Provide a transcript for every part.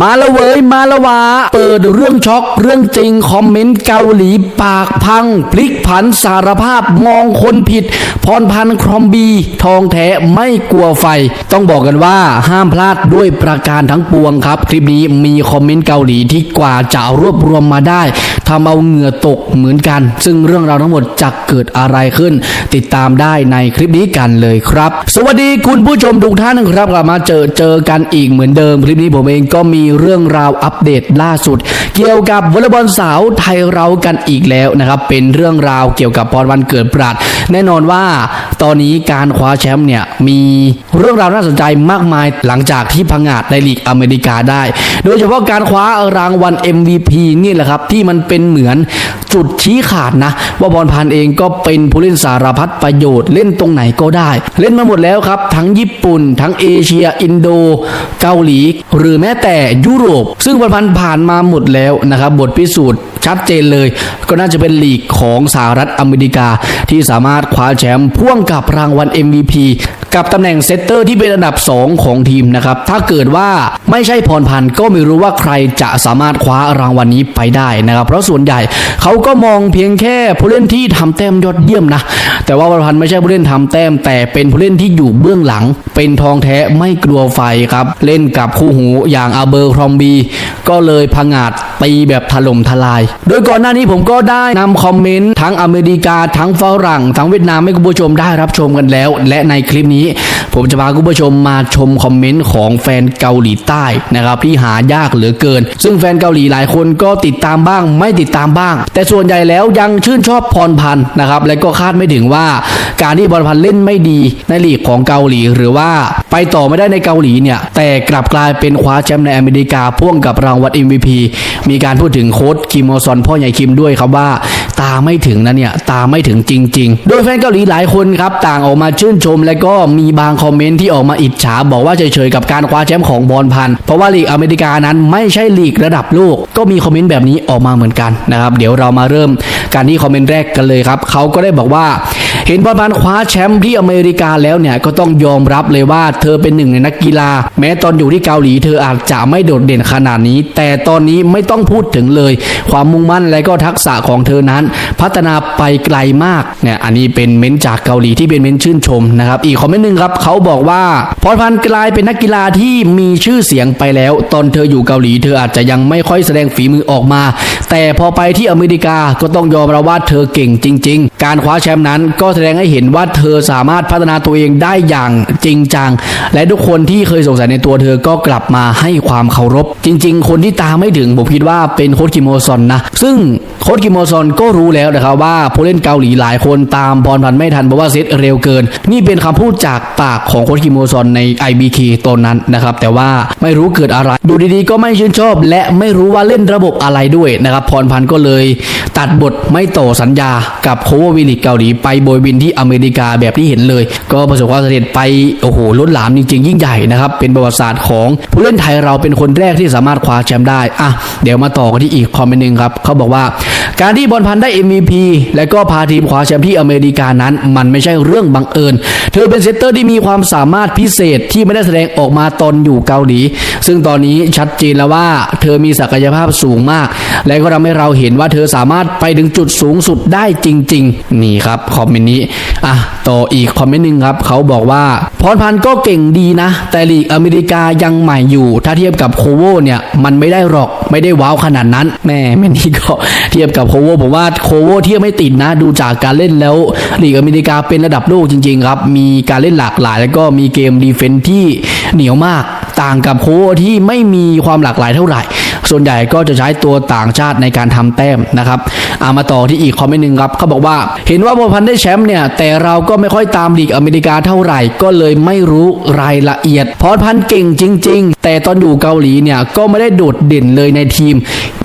มาละเวยมาละวา เปิดเรื่องช็อกเรื่องจริงคอมเมนต์เกาหลีปากพัง พลิกผันสารภาพมองคนผิด พรพันธ์ครอมบี ทองแท้ไม่กลัวไฟ ต้องบอกกันว่าห้ามพลาดด้วยประการทั้งปวงครับ คลิปนี้มีคอมเมนต์เกาหลีที่กว่าจะรวบรวมมาได้ทำเอาเหงื่อตกเหมือนกัน ซึ่งเรื่องราวทั้งหมดจะเกิดอะไรขึ้น ติดตามได้ในคลิปนี้กันเลยครับ สวัสดีคุณผู้ชมทุกท่านครับกลับมาเจอเจอกันอีกเหมือนเดิม คลิปนี้ผมเองก็มีเรื่องราวอัปเดตล่าสุด เกี่ยวกับวอลเลย์บอลสาวไทยเรากันอีกแล้วนะครับ เป็นเรื่องราวเกี่ยวกับพรวันเกิดปราด แน่นอนว่าตอนนี้การคว้าแชมป์เนี่ยมีเรื่องราวน่าสนใจมากมายหลังจากที่พังงาดในลีกอเมริกาได้ โดยเฉพาะการคว้ารางวัล MVP นี่แหละครับที่มันเป็นเหมือนจุดชี้ขาดนะ ว่าบอลพันเองก็เป็นผู้เล่นสารพัดประโยชน์เล่นตรงไหนก็ได้ เล่นมาหมดแล้วครับ ทั้งญี่ปุ่น ทั้งเอเชีย อินโด เกาหลี หรือแม้แต่ยุโรป ซึ่งบอลพันผ่านมาหมดแล้วนะครับบทพิสูจน์ ชัดเจนเลย ก็น่าจะเป็นลีกของสหรัฐอเมริกา ที่สามารถคว้าแชมป์พ่วงกับรางวัล MVP กับตำแหน่งเซตเตอร์ที่เป็นอันดับ 2 ของทีมนะครับ ถ้าเกิดว่าไม่ใช่พรพันธ์ก็ไม่รู้ว่าใครจะสามารถคว้ารางวัลนี้ไปได้นะครับ เพราะส่วนใหญ่เขาก็มองเพียงแค่ผู้เล่นที่ทำแต้มยอดเยี่ยมนะ แต่ว่าพรพันธ์ไม่ใช่ผู้เล่นทำแต้ม แต่เป็นผู้เล่นที่อยู่เบื้องหลัง เป็นทองแท้ไม่กลัวไฟครับ เล่นกับคู่หูอย่างอาเบอร์ครอมบี ก็เลยพังอาจตีแบบถล่มทลาย โดยก่อนหน้านี้ผมก็ได้นำคอมเมนต์ทั้งอเมริกาทั้งฝรั่งทั้งเวียดนามให้คุณผู้ชมได้รับชมกันแล้ว และในคลิปนี้ผมจะพาคุณผู้ชมมาชมคอมเมนต์ของแฟนเกาหลีใต้นะครับที่หายากเหลือเกิน ซึ่งแฟนเกาหลีหลายคนก็ติดตามบ้าง ไม่ติดตามบ้าง แต่ส่วนใหญ่แล้วยังชื่นชอบพรพันธ์นะครับและก็คาดไม่ถึงว่าการที่พรพันธ์เล่นไม่ดีในลีกของเกาหลีหรือว่าไปต่อไม่ได้ในเกาหลีเนี่ยแต่กลับกลายเป็นคว้าแชมป์ในอเมริกาพ่วงกับรางวัล MVP มีการพูดถึงโค้ชคิมโอซอนพ่อใหญ่คิมด้วยครับว่า ตาไม่ถึงนะเนี่ย ตาไม่ถึงจริง ๆ โดยแฟนเกาหลีหลายคนครับต่างออกมาชื่นชม และก็มีบางคอมเมนต์ที่ออกมาอิจฉาบอกว่าเฉยๆกับการคว้าแชมป์ของบอลพัน เพราะว่าลีกอเมริกานั้นไม่ใช่ลีกระดับโลก ก็มีคอมเมนต์แบบนี้ออกมาเหมือนกันนะครับ เดี๋ยวเรามาเริ่มการที่คอมเมนต์แรกกันเลยครับเขาก็ได้บอกว่า เห็นบอลพันคว้าแชมป์ที่อเมริกาแล้วเนี่ยก็ต้องยอมรับเลยว่าเธอเป็นหนึ่งในนักกีฬา แม้ตอนอยู่ที่เกาหลีเธออาจจะไม่โดดเด่นขนาดนี้ แต่ตอนนี้ไม่ต้องพูดถึงเลย ความมุ่งมั่นและก็ทักษะของเธอนั้น พัฒนาไปไกลมากเนี่ยอันนี้เป็นเม้นจากเกาหลีที่เป็นเม้นชื่นชมนะครับอีกคอมเมนต์หนึ่งครับเขาบอกว่าพรพันธ์กลายเป็นนักกีฬาที่มีชื่อเสียงไปแล้ว ตอนเธออยู่เกาหลี เธออาจจะยังไม่ค่อยแสดงฝีมือออกมา แต่พอไปที่อเมริกาก็ต้องยอมรับว่าเธอเก่งจริง ๆ การคว้าแชมป์นั้นก็แสดงให้เห็นว่าเธอสามารถพัฒนาตัวเองได้อย่างจริงจัง และทุกคนที่เคยสงสัยในตัวเธอก็กลับมาให้ความเคารพ จริง ๆ คนที่ตามไม่ถึงผมคิดว่าเป็นโค้ชคิโอซอนนะ ซึ่งโค้ชคิโอซอนก็รู้แล้วนะครับว่าผู้เล่นเกาหลีหลายคนตามบอลพันไม่ทันเพราะว่าเซตเร็วเกิน นี่เป็นคำพูดจากปากของโค้ชคิโอซอนใน IBK ตอนนั้นนะครับแต่ว่าไม่รู้เกิดอะไร ดูดีๆ ก็ไม่ชื่นชอบ และไม่รู้ว่าเล่นระบบอะไรด้วยนะครับพรพันธ์ก็เลย ตัดบทไม่ต่อสัญญากับโคเวอร์วิลิกเกาหลีไปโบยบินที่อเมริกาแบบที่เห็นเลย ก็ประสบความสำเร็จไปโอ้โหล้นหลามจริง ๆ ยิ่งใหญ่นะครับเป็นประวัติศาสตร์ของผู้เล่นไทยเราเป็นคนแรกที่สามารถคว้าแชมป์ได้อะเดี๋ยวมาต่อกันที่อีกคอมเมนต์หนึ่งครับเขาบอกว่า การที่บอลพันได้ MVP และก็พาทีมคว้าแชมป์ที่อเมริกานั้น มันไม่ใช่เรื่องบังเอิญ เธอเป็นเซตเตอร์ที่มีความสามารถพิเศษที่ไม่ได้แสดงออกมาตอนอยู่เกาหลี ซึ่งตอนนี้ชัดเจนแล้วว่าเธอมีศักยภาพสูงมาก และก็ทำให้เราเห็นว่าเธอสามารถไปถึงจุดสูงสุดได้จริง ๆ นี่ครับคอมเมนต์นี้อะต่ออีกคอมเมนต์หนึ่งครับ เขาบอกว่าพรพันธ์ก็เก่งดีนะ แต่ลีกอเมริกายังใหม่อยู่ ถ้าเทียบกับโคโวเนี่ยมันไม่ได้หรอกไม่ได้ว้าวขนาดนั้นแม่แม่นี่ก็เทียบกับโคโวผมว่าโคโวเทียบไม่ติดนะ ดูจากการเล่นแล้วลีกอเมริกาเป็นระดับโลกจริง ๆ ครับ มีการเล่นหลากหลาย แล้วก็มีเกมดีเฟนที่เหนียวมากต่างกับโคโวที่ไม่มีความหลากหลายเท่าไหร่ ส่วนใหญ่ก็จะใช้ตัวต่างชาติในการทำแต้มนะครับอามาต่อที่อีกคอมเมนต์หนึ่งครับเขาบอกว่าเห็นว่าบอลพันธ์ได้แชมป์เนี่ยแต่เราก็ไม่ค่อยตามลีกอเมริกาเท่าไหร่ ก็เลยไม่รู้รายละเอียดพรพันธ์เก่งจริง ๆ แต่ตอนอยู่เกาหลีเนี่ยก็ไม่ได้โดดเด่นเลยในทีม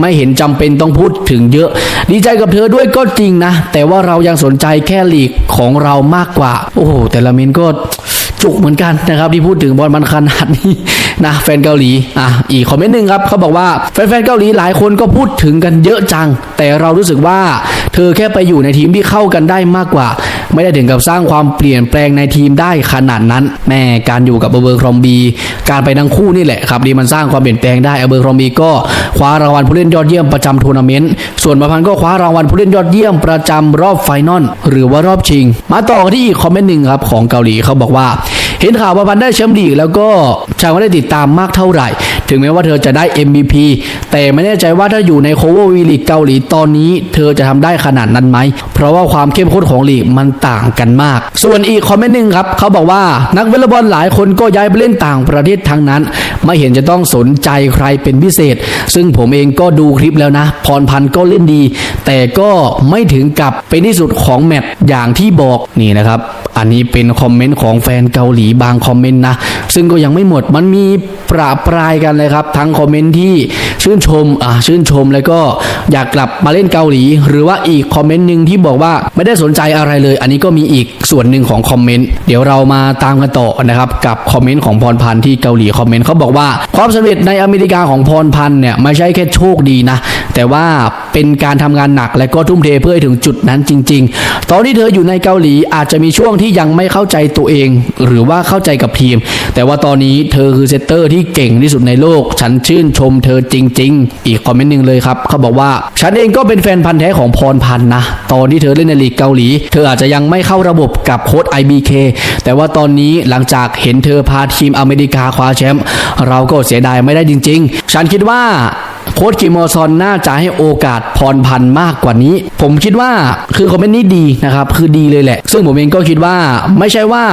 ไม่เห็นจำเป็นต้องพูดถึงเยอะ ดีใจกับเธอด้วยก็จริงนะ แต่ว่าเรายังสนใจแค่ลีกของเรามากกว่า โอ้โหแต่ละเมนก็จุกเหมือนกันนะครับที่พูดถึงบอลมันขนาดนี้ นะแฟนเกาหลีอะอีกคอมเมนต์หนึ่งครับเขาบอกว่าแฟนๆเกาหลีหลายคนก็พูดถึงกันเยอะจัง แต่เรารู้สึกว่าเธอแค่ไปอยู่ในทีมที่เข้ากันได้มากกว่า ไม่ได้ถึงกับสร้างความเปลี่ยนแปลงในทีมได้ขนาดนั้นแม่การอยู่กับเบอร์ครอมบีการไปทั้งคู่นี่แหละครับดีมันสร้างความเปลี่ยนแปลงได้เบอร์ครอมบีก็คว้ารางวัลผู้เล่นยอดเยี่ยมประจำทัวร์นาเมนต์ส่วนประพันก็คว้ารางวัลผู้เล่นยอดเยี่ยมประจำรอบไฟนอลหรือว่ารอบชิง มาต่อที่อีกคอมเมนต์หนึ่งครับของเกาหลีเขาบอกว่า เห็นข่าวประพันธ์ได้แชมป์ลีกแล้วก็ชาวไม่ได้ติดตามมากเท่าไหร่ ถึงแม้ว่าเธอจะได้ MVP แต่ไม่แน่ใจว่าถ้าอยู่ในโคเวอร์วีลีกเกาหลีตอนนี้ เธอจะทำได้ขนาดนั้นไหม เพราะว่าความเข้มข้นของลีกมันต่างกันมาก ส่วนอีกคอมเมนต์หนึ่งครับ เขาบอกว่านักวอลเลย์บอลหลายคนก็ย้ายไปเล่นต่างประเทศทั้งนั้น ไม่เห็นจะต้องสนใจใครเป็นพิเศษ ซึ่งผมเองก็ดูคลิปแล้วนะ พรพันธ์ก็เล่นดี แต่ก็ไม่ถึงกับเป็นที่สุดของแมตช์อย่างที่บอกนี่นะครับ อันนี้เป็นคอมเมนต์ของแฟนเกาหลีบางคอมเมนต์นะ ซึ่งก็ยังไม่หมดมันมีประปรายกันเลยครับ ทั้งคอมเมนต์ที่ชื่นชมอ่าชื่นชมแล้วก็อยากกลับมาเล่นเกาหลี หรือว่าอีกคอมเมนต์หนึ่งที่บอกว่าไม่ได้สนใจอะไรเลย อันนี้ก็มีอีกส่วนหนึ่งของคอมเมนต์เดี๋ยวเรามาตามกันต่อนะครับกับคอมเมนต์ของพรพันธ์ที่เกาหลีคอมเมนต์เขาบอกว่าความสำเร็จในอเมริกาของพรพันธ์เนี่ยไม่ใช่แค่โชคดีนะ แต่ว่าเป็นการทำงานหนักและก็ทุ่มเทเพื่อให้ถึงจุดนั้นจริง ๆ ตอนที่เธออยู่ในเกาหลีอาจจะมีช่วงที่ยังไม่เข้าใจตัวเอง หรือว่าเข้าใจกับทีม แต่ว่าตอนนี้เธอคือเซตเตอร์ที่เก่งที่สุดในโลก ฉันชื่นชมเธอจริง ๆ อีกคอมเมนต์หนึ่งเลยครับเขาบอกว่าฉันเองก็เป็นแฟนพันธ์แท้ของพรพันธ์นะตอนที่เธอเล่นในลีกเกาหลี เธออาจจะยังไม่เข้าระบบกับโค้ช IBK แต่ว่าตอนนี้หลังจากเห็นเธอพาทีมอเมริกาคว้าแชมป์เราก็เสียดายไม่ได้จริง ๆ ฉันคิดว่า โค้ชกิมอซอนน่าจะให้โอกาสพรพันธ์มากกว่านี้ ผมคิดว่าคือคอมเมนต์นี้ดีนะครับ คือดีเลยแหละ ซึ่งผมเองก็คิดว่าไม่ใช่ว่า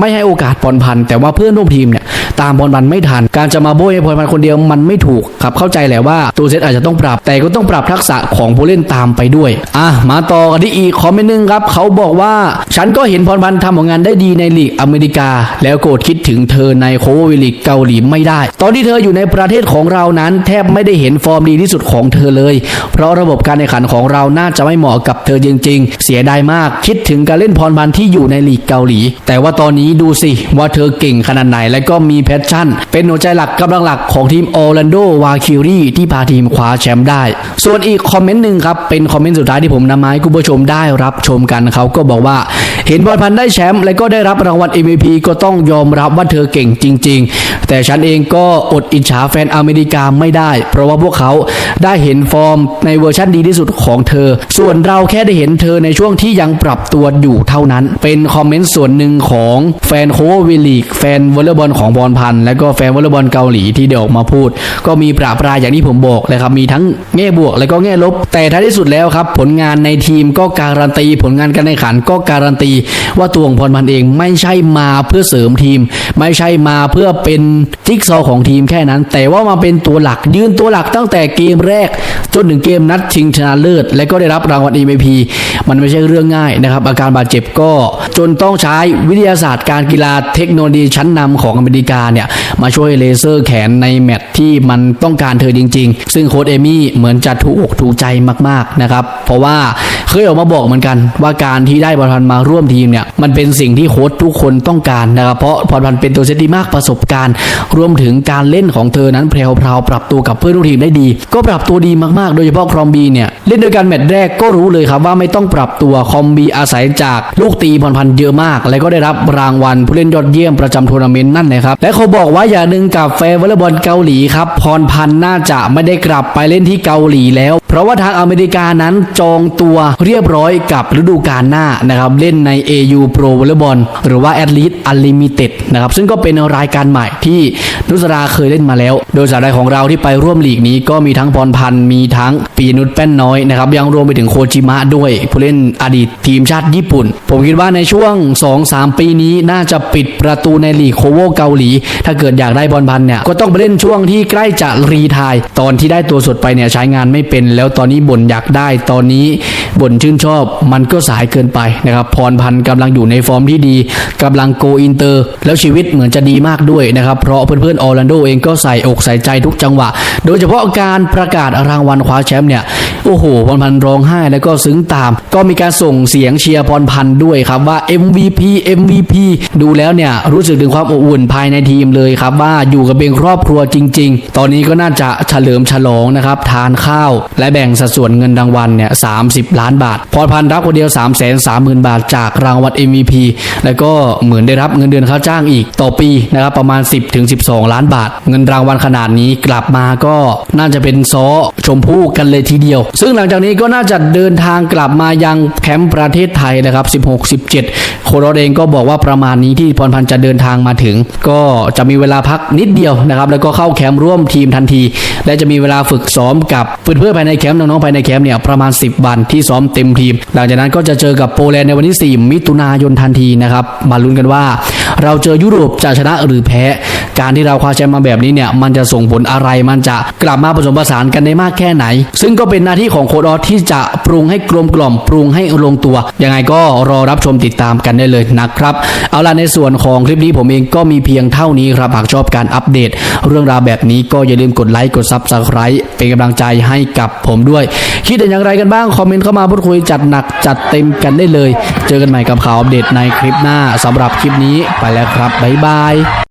ไม่ให้โอกาสพรพันธ์แต่ว่าเพื่อนร่วมทีมเนี่ย ตามพรพันธ์ไม่ทัน การจะมาโบยให้พรพันธ์คนเดียวมันไม่ถูกครับเข้าใจแหละว่าตัวเซตอาจจะต้องปรับ แต่ก็ต้องปรับทักษะของผู้เล่นตามไปด้วยอะมาต่อกันที่อีกคอมเมนต์หนึงครับเขาบอกว่าฉันก็เห็นพรพันธ์ทำผลงานได้ดีในลีกอเมริกา แล้วโกรธคิดถึงเธอในโควิลีกเกาหลีไม่ได้ ตอนที่เธออยู่ในประเทศของเรานั้น แทบไม่ได้เห็นฟอร์มดีที่สุดของเธอเลย เพราะระบบการแข่งขันของเราน่าจะไม่เหมาะกับเธอจริง ๆ เสียดายมากคิดถึงการเล่นพรพันธ์ที่อยู่ในลีกเกาหลี แต่ว่าตอนนี้ดูสิว่าเธอเก่งขนาดไหนและก็มีแพชชั่น เป็นหัวใจหลักกำลังหลักของทีมออร์แลนโดวาคิรีที่พาทีมคว้าแชมป์ได้ ส่วนอีกคอมเมนต์หนึ่งครับ เป็นคอมเมนต์สุดท้ายที่ผมนำมาให้คุณผู้ชมได้รับชมกันเขาก็บอกว่าเห็นพรพันได้แชมป์และก็ได้รับรางวัล MVP ก็ต้องยอมรับว่าเธอเก่งจริง ๆ แต่ฉันเองก็อดอิจฉาแฟนอเมริกาไม่ได้ เพราะว่าพวกเขาได้เห็นฟอร์มในเวอร์ชันดีที่สุดของเธอ ส่วนเราแค่ได้เห็นเธอในช่วงที่ยังปรับตัวอยู่เท่านั้น เป็นคอมเมนต์ส่วนหนึ่งของแฟนโควิลีกแฟนวอลเลย์บอลของบอลพันธ์ และก็แฟนวอลเลย์บอลเกาหลีที่เด้ออกมาพูด ก็มีปราปรายอย่างที่ผมบอกเลยครับมีทั้งแง่บวกและก็แง่ลบ แต่ท้ายที่สุดแล้วครับ ผลงานในทีมก็การันตี ผลงานการแข่งขันก็การันตี ว่าตัวของพรพันธ์เองไม่ใช่มาเพื่อเสริมทีม ไม่ใช่มาเพื่อเป็นจิ๊กซอของทีมแค่นั้น แต่ว่ามาเป็นตัวหลักยืนตัวหลักตั้งแต่เกมแรก จนถึงเกมนัดชิงชนะเลิศ และก็ได้รับรางวัล MVP มันไม่ใช่เรื่องง่ายนะครับ อาการบาดเจ็บก็จนต้องใช้วิทยาศาสตร์การกีฬาเทคโนโลยีชั้นนำของอเมริกาเนี่ย มาช่วยเลเซอร์แขนในแมตที่มันต้องการเธอจริง ๆ ซึ่งโค้ชเอมี่เหมือนจะถูกอกถูกใจมากๆนะครับ เพราะว่าเคยออกมาบอกเหมือนกัน ว่าการที่ได้บอลพันมาร่วมทีมเนี่ยมันเป็นสิ่งที่โค้ชทุกคนต้องการนะครับเพราะพรพันเป็นตัวเซตที่มากประสบการณ์ รวมถึงการเล่นของเธอนั้นแพรวๆปรับตัวกับเพื่อนร่วมทีมได้ดี ก็ปรับตัวดีมากๆ โดยเฉพาะครอมบีเนี่ยเล่นด้วยกันแมตช์แรกก็รู้เลยครับว่าไม่ต้องปรับตัวคอมบีอาศัยจากลูกตีพรพันเยอะมาก และก็ได้รับรางวัลผู้เล่นยอดเยี่ยมประจำทัวร์นาเมนต์นั่นนะครับและเขาบอกว่าอย่างหนึ่งกับแฟนวอลเลย์บอลเกาหลีครับพรพันธ์น่าจะไม่ได้กลับไปเล่นที่เกาหลีแล้วเพราะว่าทางอเมริกานั้นจองตัวเรียบร้อยกับฤดูกาลหน้านะครับเล่นใน AU Pro Volleyball หรือว่า a t l e t e Unlimited นะครับซึ่งก็เป็นรายการใหม่ที่นุสราเคยเล่นมาแล้ว โดยสาวใดของเราที่ไปร่วมลีกนี้ก็มีทั้งพรพันธ์มีทั้งปีนุชแป้นน้อยนะครับยังรวมไปถึงโคจิมะด้วยผู้เล่นอดีตทีมชาติญี่ปุ่น ผมคิดว่าในช่วง 2-3 ปีนี้น่าจะปิดประตูในลีกโคโวเกาหลี ถ้าเกิดอยากได้บอลพันเนี่ยก็ต้องไปเล่นช่วงที่ใกล้จะรีไทายตอนที่ได้ตัวสดไปเนี่ยใช้งานไม่เป็นแล้วตอนนี้บ่นอยากได้ตอนนี้บ่นชื่นชอบมันก็สายเกินไปนะครับพรพันธ์กำลังอยู่ในฟอร์มที่ดีกำลังโกอินเตอร์ แล้วชีวิตเหมือนจะดีมากด้วยนะครับเพราะเพื่อนๆออร์แลนโดเองก็ใส่อกใส่ใจทุกจังหวะ โดยเฉพาะการประกาศรางวัลคว้าแชมป์เนี่ย โอ้โหพรพันธ์ร้องไห้แล้วก็ซึ้งตาม ก็มีการส่งเสียงเชียร์พรพันธ์ด้วยครับว่า MVP MVP ดูแล้วเนี่ยรู้สึกถึงความอบอุ่นภายในทีมเลยครับว่าอยู่กับเป็นครอบครัวจริง ๆ ตอนนี้ก็น่าจะเฉลิมฉลองนะครับทานข้าว และแบ่งสัดส่วนเงินรางวัลเนี่ย30ล้านบาท พรพันธ์รับคนเดียว3 3 0 0 0 0บาทจากรางวัล MVP แล้วก็เหมือนได้รับเงินเดือนค่าจ้างอีกต่อปีนะครับประมาณ 10ถึง12 ล้านบาท เงินรางวัลขนาดนี้กลับมาก็น่าจะเป็นซอชมพู่กันเลยทีเดียวซึ่งหลังจากนี้ก็น่าจะเดินทางกลับมายังแคมป์ประเทศไทยนะครับ 16 17 โคโรเองก็บอกว่าประมาณนี้ที่พรพันธ์จะเดินทางมาถึง ก็จะมีเวลาพักนิดเดียวนะครับแล้วก็เข้าแคมป์ร่วมทีมทันที และจะมีเวลาฝึกซ้อมกับเพื่อนๆภายในแคมป์น้องๆภายในแคมป์เนี่ยประมาณ 10 วันที่ซ้อมเต็มทีม หลังจากนั้นก็จะเจอกับโปแลนด์ในวันที่ 4 มิถุนายนทันทีนะครับมาลุ้นกันว่า เราเจอยุโรปจะชนะหรือแพ้ การที่เราคว้าแชมป์มาแบบนี้เนี่ยมันจะส่งผลอะไรมันจะกลับมาผสมผสานกันได้มากแค่ไหน ซึ่งก็เป็นหน้าที่ของโค้ดออสที่จะปรุงให้กลมกล่อมปรุงให้ลงตัว ยังไงก็รอรับชมติดตามกันได้เลยนะครับ เอาล่ะในส่วนของคลิปนี้ผมเองก็มีเพียงเท่านี้ครับหากชอบการอัปเดต เรื่องราวแบบนี้ก็อย่าลืมกดไลค์กดซับสไคร b ์เป็นกำลังใจให้กับผมด้วย คิดเห็นอย่างไรกันบ้างคอมเมนต์เข้ามาพูดคุยจัดหนักจัดเต็มกันได้เลย เจอกันใหม่กับข่าวอัปเดตในคลิปหน้าสำหรับคลิปนี้ไปแล้วครับบ๊ายบาย